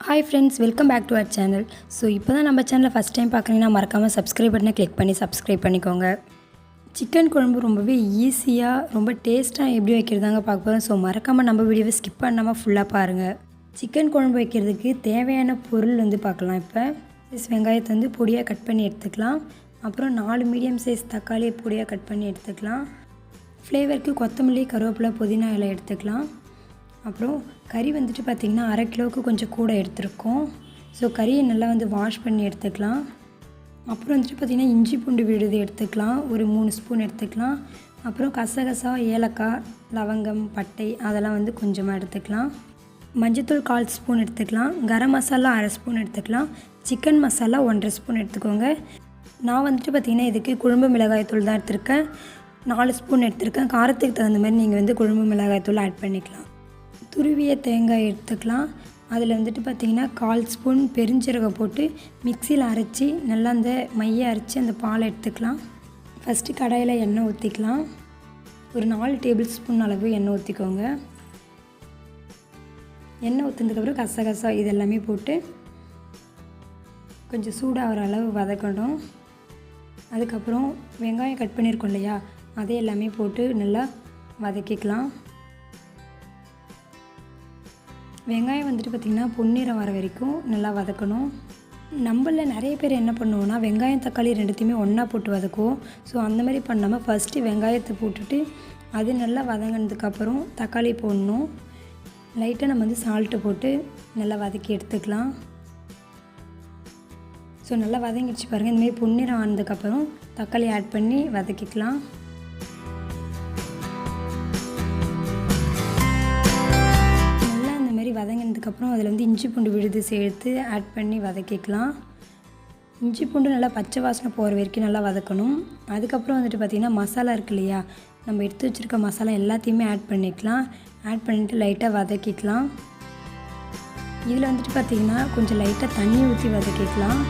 Hi friends welcome back to our channel so இப்போ தான் நம்ம சேனலை ஃபஸ்ட் டைம் பார்க்குறீங்கன்னா மறக்காமல் சப்ஸ்கிரைப் பட்டனை கிளிக் பண்ணி சப்ஸ்கிரைப் பண்ணிக்கோங்க. சிக்கன் குழம்பு ரொம்பவே ஈஸியாக ரொம்ப டேஸ்ட்டாக எப்படி வைக்கிறதாங்க பார்க்க போகிறோம் ஸோ மறக்காமல் நம்ம வீடியோவை ஸ்கிப் பண்ணாமல் ஃபுல்லாக பாருங்கள் சிக்கன் குழம்பு வைக்கிறதுக்கு தேவையான பொருள் வந்து பார்க்கலாம் இப்போ. சைஸ் வெங்காயத்தை வந்து பொடியாக கட் பண்ணி எடுத்துக்கலாம். அப்புறம் நாலு மீடியம் சைஸ் தக்காளியை பொடியாக கட் பண்ணி எடுத்துக்கலாம். ஃப்ளேவருக்கு கொத்தமல்லி கருவேப்பிலை புதினா இலை எடுத்துக்கலாம். அப்புறம் கறி வந்துட்டு பார்த்திங்கன்னா அரை கிலோவுக்கு கொஞ்சம் கூட எடுத்திருக்கோம். ஸோ கறியை நல்லா வந்து வாஷ் பண்ணி எடுத்துக்கலாம். அப்புறம் வந்துட்டு பார்த்திங்கன்னா இஞ்சி பூண்டு விழுது எடுத்துக்கலாம். ஒரு மூணு ஸ்பூன் எடுத்துக்கலாம். அப்புறம் கசகசா ஏலக்காய் லவங்கம் பட்டை அதெல்லாம் வந்து கொஞ்சமாக எடுத்துக்கலாம். மஞ்சத்தூள் கால் ஸ்பூன் எடுத்துக்கலாம். கரம் மசாலா அரை ஸ்பூன் எடுத்துக்கலாம். சிக்கன் மசாலா ஒன்றரை ஸ்பூன் எடுத்துக்கோங்க. நான் வந்துட்டு பார்த்திங்கன்னா இதுக்கு குழம்பு மிளகாய்த்தூள் தான் எடுத்திருக்கேன். நாலு ஸ்பூன் எடுத்திருக்கேன். காரத்துக்கு தகுந்த மாதிரி நீங்கள் வந்து குழம்பு மிளகாய்த்தூள் ஆட் பண்ணிக்கலாம். துருவிய தேங்காய் எடுத்துக்கலாம். அதில் வந்துட்டு பார்த்திங்கன்னா கால் ஸ்பூன் பெருஞ்சீரகம் போட்டு மிக்சியில் அரைச்சி நல்லா அந்த மையை அரைச்சி அந்த பாலை எடுத்துக்கலாம். ஃபஸ்ட்டு கடாயில் எண்ணெய் ஊற்றிக்கலாம் ஒரு நாலு டேபிள் ஸ்பூன் அளவு எண்ணெய் ஊற்றிக்கோங்க எண்ணெய் ஊற்றுனதுக்கப்புறம் கசகசா இது எல்லாமே போட்டு கொஞ்சம் சூடாகிற அளவு வதக்கணும். அதுக்கப்புறம் வெங்காயம் கட் பண்ணியிருக்கோம் இல்லையா அதை எல்லாமே போட்டு நல்லா வதக்கிக்கலாம். வெங்காயம் வந்துட்டு பார்த்திங்கன்னா பொன்னிறம் வர வரைக்கும் நல்லா வதக்கணும். நம்மளில் நிறைய பேர் என்ன பண்ணுவோன்னா வெங்காயம் தக்காளி ரெண்டுத்தையுமே ஒன்றா போட்டு வதக்குவோம். ஸோ அந்த மாதிரி பண்ணாமல் ஃபஸ்ட்டு வெங்காயத்தை போட்டுட்டு அது நல்லா வதங்கினதுக்கப்புறம் தக்காளி போடணும். லைட்டாக நம்ம வந்து சால்ட்டு போட்டு நல்லா வதக்கி எடுத்துக்கலாம். ஸோ நல்லா வதங்கிடுச்சு பாருங்கள் இந்தமாதிரி பொன்னிறம் ஆனதுக்கப்புறம் தக்காளி ஆட் பண்ணி வதக்கிக்கலாம். வதங்கினதுக்கப்புறம் அதில் வந்து இஞ்சி பூண்டு விழுது சேர்த்து ஆட் பண்ணி வதக்கிக்கலாம். இஞ்சி பூண்டு நல்லா பச்சை வாசனை போகிற வரைக்கும் நல்லா வதக்கணும். அதுக்கப்புறம் வந்துட்டு பார்த்திங்கன்னா மசாலா இருக்கு இல்லையா? நம்ம எடுத்து வச்சுருக்க மசாலா எல்லாத்தையுமே ஆட் பண்ணிக்கலாம். ஆட் பண்ணிவிட்டு லைட்டாக வதக்கிக்கலாம். இதில் வந்துட்டு பார்த்திங்கன்னா கொஞ்சம் லைட்டாக தண்ணி ஊற்றி வதக்கிக்கலாம்.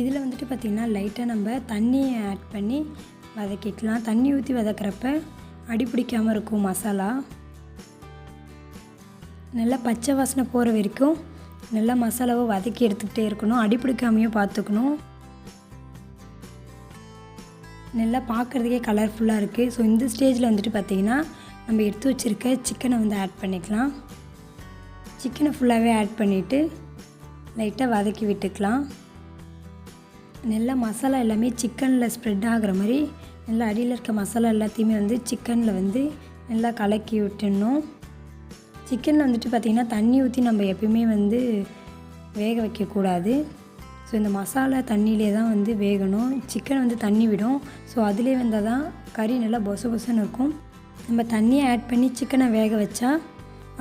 இதில் வந்துட்டு பார்த்திங்கன்னா லைட்டாக நம்ம தண்ணியை ஆட் பண்ணி வதக்கிக்கலாம். தண்ணி ஊற்றி வதக்கிறப்ப அடி பிடிக்காமல் இருக்கும் மசாலா. நல்லா பச்சை வாசனை போகிற வரைக்கும் நல்லா மசாலாவை வதக்கி எடுத்துக்கிட்டே இருக்கணும். அடி பிடிக்காமையும் பார்த்துக்கணும். நல்லா பார்க்குறதுக்கே கலர்ஃபுல்லாக இருக்குது ஸோ இந்த ஸ்டேஜில் வந்துட்டு பார்த்திங்கன்னா நம்ம எடுத்து வச்சுருக்க சிக்கனை வந்து ஆட் பண்ணிக்கலாம். சிக்கனை ஃபுல்லாகவே ஆட் பண்ணிவிட்டு லைட்டாக வதக்கி விட்டுக்கலாம். நல்லா மசாலா எல்லாமே சிக்கனில் ஸ்ப்ரெட் ஆகிற மாதிரி நல்லா அடியில் இருக்க மசாலா எல்லாத்தையுமே வந்து சிக்கனில் வந்து நல்லா கலக்கி விட்டுடணும். சிக்கனில் வந்துட்டு பார்த்திங்கன்னா தண்ணி ஊற்றி நம்ம எப்பயுமே வந்து வேக வைக்கக்கூடாது. ஸோ இந்த மசாலா தண்ணியிலே தான் வந்து வேகணும். சிக்கன் வந்து தண்ணி விடும். ஸோ அதிலே வந்தால் தான் கறி நல்லா பொச பொசன்னு இருக்கும். நம்ம தண்ணியை ஆட் பண்ணி சிக்கனை வேக வச்சா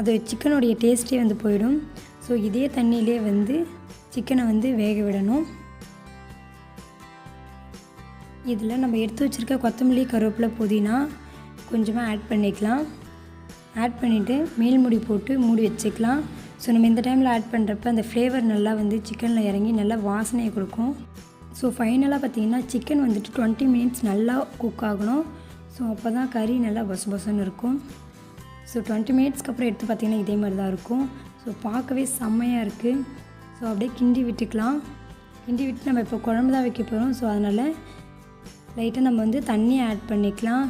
அது சிக்கனுடைய டேஸ்ட்டே வந்து போயிடும். ஸோ இதே தண்ணியிலே வந்து சிக்கனை வந்து வேக விடணும். இதில் நம்ம எடுத்து வச்சுருக்க கொத்தமல்லி கருவேப்பிலை புதினா கொஞ்சமாக ஆட் பண்ணிக்கலாம். ஆட் பண்ணிவிட்டு மேல் மூடி போட்டு மூடி வச்சுக்கலாம். ஸோ நம்ம இந்த டைமில் ஆட் பண்ணுறப்ப அந்த ஃப்ளேவர் நல்லா வந்து சிக்கனில் இறங்கி நல்லா வாசனையை கொடுக்கும். ஸோ ஃபைனலாக பார்த்தீங்கன்னா சிக்கன் வந்துட்டு டுவெண்ட்டி மினிட்ஸ் நல்லா குக் ஆகணும். ஸோ அப்போ தான் கறி நல்லா பொச பொசன்னு இருக்கும். ஸோ டுவெண்ட்டி மினிட்ஸ்க்கு அப்புறம் எடுத்து பார்த்திங்கன்னா இதே மாதிரி தான் இருக்கும். ஸோ பார்க்கவே செம்மையாக இருக்குது ஸோ அப்படியே கிண்டி விட்டுக்கலாம். கிண்டி விட்டு நம்ம இப்போ குழம்பு தான் வைக்க போகிறோம் ஸோ அதனால் லைட்டாக நம்ம வந்து தண்ணி ஆட் பண்ணிக்கலாம்.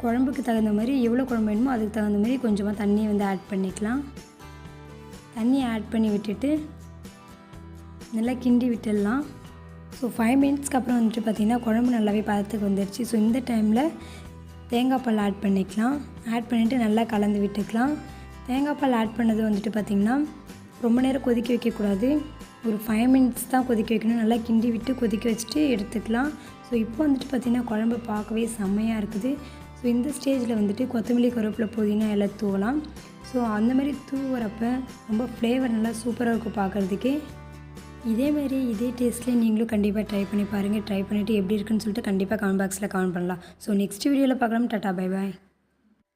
குழம்புக்கு தகுந்த மாதிரி எவ்வளோ குழம்பு வேணுமோ அதுக்கு தகுந்த மாதிரி கொஞ்சமாக தண்ணியை வந்து ஆட் பண்ணிக்கலாம். தண்ணி ஆட் பண்ணி விட்டுட்டு நல்லா கிண்டி விட்டுடலாம். ஸோ ஃபைவ் மினிட்ஸ்க்கு அப்புறம் வந்துட்டு பார்த்திங்கன்னா குழம்பு நல்லாவே பதத்துக்கு வந்துடுச்சு ஸோ இந்த டைமில் தேங்காய் பால் ஆட் பண்ணிக்கலாம். ஆட் பண்ணிவிட்டு நல்லா கலந்து விட்டுக்கலாம். தேங்காய் பால் ஆட் பண்ணது வந்துட்டு பார்த்திங்கன்னா ரொம்ப நேரம் கொதிக்க வைக்கக்கூடாது. ஒரு ஃபைவ் மினிட்ஸ் தான் கொதிக்க வைக்கணும். நல்லா கிண்டி விட்டு கொதிக்க வச்சுட்டு எடுத்துக்கலாம். ஸோ இப்போ வந்துட்டு பார்த்திங்கன்னா குழம்பு பார்க்கவே செம்மையாக இருக்குது. ஸோ இந்த ஸ்டேஜில் வந்துட்டு கொத்தமல்லி கருவேப்பிலை புதினா எல்லாம் தூவலாம். ஸோ அந்த மாதிரி தூவுறப்ப ரொம்ப ஃப்ளேவர் நல்லா சூப்பராக இருக்கும் பார்க்குறதுக்கே. இதேமாரி இதே டேஸ்ட்லேயே நீங்களும் கண்டிப்பாக ட்ரை பண்ணி பாருங்கள் ட்ரை பண்ணிவிட்டு எப்படி இருக்குன்னு சொல்லிட்டு கண்டிப்பாக கமெண்ட் பாக்ஸில் கமெண்ட் பண்ணலாம். ஸோ நெக்ஸ்ட் வீடியோவில் பார்க்கலாம். Tata bye bye